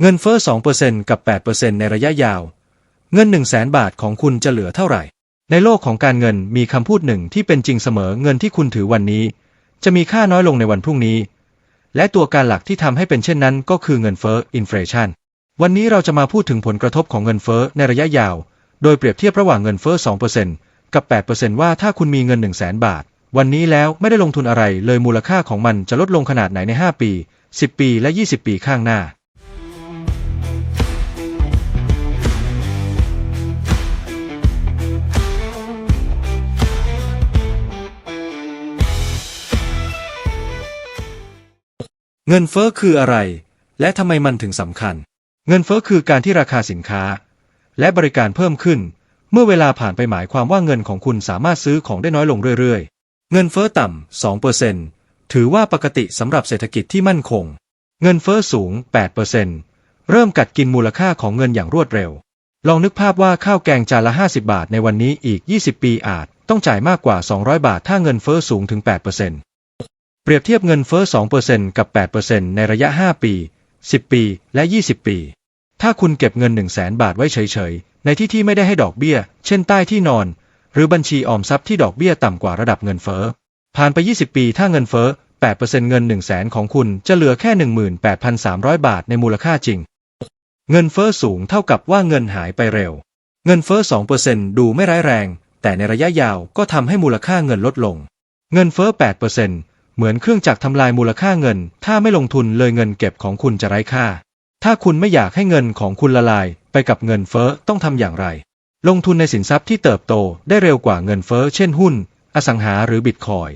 เงินเฟ้อ 2%กับ 8%ในระยะยาว เงิน 1 0 0 0 0แบาทของคุณจะเหลือเท่าไหร่ ในโลกของการเงินมีคำพูดหนึ่งที่เป็นจริงเสมอเงินที่คุณถือวันนี้ จะมีค่าน้อยลงในวันพรุ่งนี้ และตัวการหลักที่ทำให้เป็นเช่นนั้นก็คือเงินเฟ้ออินฟลชันวันนี้เราจะมาพูดถึงผลกระทบของเงินเฟ้อในระยะยาว โดยเปรียบเทียบระหว่างเงินเฟ้อ 2%กับ 8%ว่าถ้าคุณมีเงิน 1 0 0 0 0แบาท วันนี้แล้วไม่ได้ลงทุนอะไรเลยมูลค่าของมันจะลดลงขนาดไหนใน 5 ปี 10 ปี และ 20 ปีข้างหน้า เงินเฟ้อคืออะไร และทำไมมันถึงสำคัญ เงินเฟ้อคือการที่ราคาสินค้า และบริการเพิ่มขึ้น เมื่อเวลาผ่านไปหมายความว่าเงินของคุณสามารถซื้อของได้น้อยลงเรื่อยๆ เงินเฟ้อต่ำ2%ถือว่าปกติสำหรับเศรษฐกิจที่มั่นคง เงินเฟ้อสูง8%เริ่มกัดกินมูลค่าของเงินอย่างรวดเร็ว ลองนึกภาพว่าข้าวแกงจานละ 50 บาทในวันนี้อีก 20 ปีอาจ ต้องจ่ายมากกว่า 200 บาทถ้าเงินเฟ้อสูงถึง8%เปรี เปรียบเทียบเงินเฟ้อ 2%กับ 8%ในระยะ 5 ปี 10 ปี และ 20 ปี ถ้าคุณเก็บเงิน 1 0 0 0 0แบาทไว้เฉยๆ ในที่ที่ไม่ได้ให้ดอกเบี้ย เช่นใต้ที่นอน หรือบัญชีออมทรัพย์ที่ดอกเบี้ยต่ำกว่าระดับเงินเฟ้อ ผ่านไป 20 ปี ถ้าเงินเฟ้อ 8%เงิน 1 0 0 0 0แสนของคุณจะเหลือแค่ 18,300 บาทในมูลค่าจริง เงินเฟ้อสูงเท่ากับว่าเงินหายไปเร็ว เงินเฟ้อ 2%ดูไม่ร้ายแรง แต่ในระยะยาวก็ทำให้มูลค่าเงินลดลง เงินเฟ้อ 8% เหมือนเครื่องจักรทำลายมูลค่าเงิน ถ้าไม่ลงทุนเลยเงินเก็บของคุณจะไร้ค่า ถ้าคุณไม่อยากให้เงินของคุณละลาย ไปกับเงินเฟ้อต้องทำอย่างไร ลงทุนในสินทรัพย์ที่เติบโตได้เร็วกว่าเงินเฟ้อเช่นหุ้น อสังหาหรือบิตคอย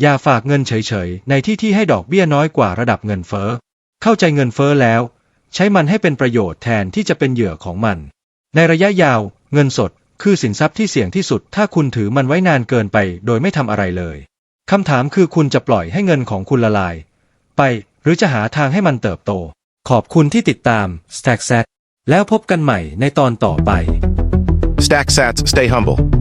อย่าฝากเงินเฉยๆ ในที่ที่ให้ดอกเบี้ยน้อยกว่าระดับเงินเฟ้อ เข้าใจเงินเฟ้อแล้ว ใช้มันให้เป็นประโยชน์แทนที่จะเป็นเหยื่อของมัน ในระยะยาว เงินสด คือสินทรัพย์ที่เสี่ยงที่สุด ถ้าคุณถือมันไว้นานเกินไป โดยไม่ทำอะไรเลย คำถามคือคุณจะปล่อยให้เงินของคุณละลาย ไปหรือจะหาทางให้มันเติบโต ขอบคุณที่ติดตาม Stack s a t แล้วพบกันใหม่ในตอนต่อไป Stack sats, stay humble.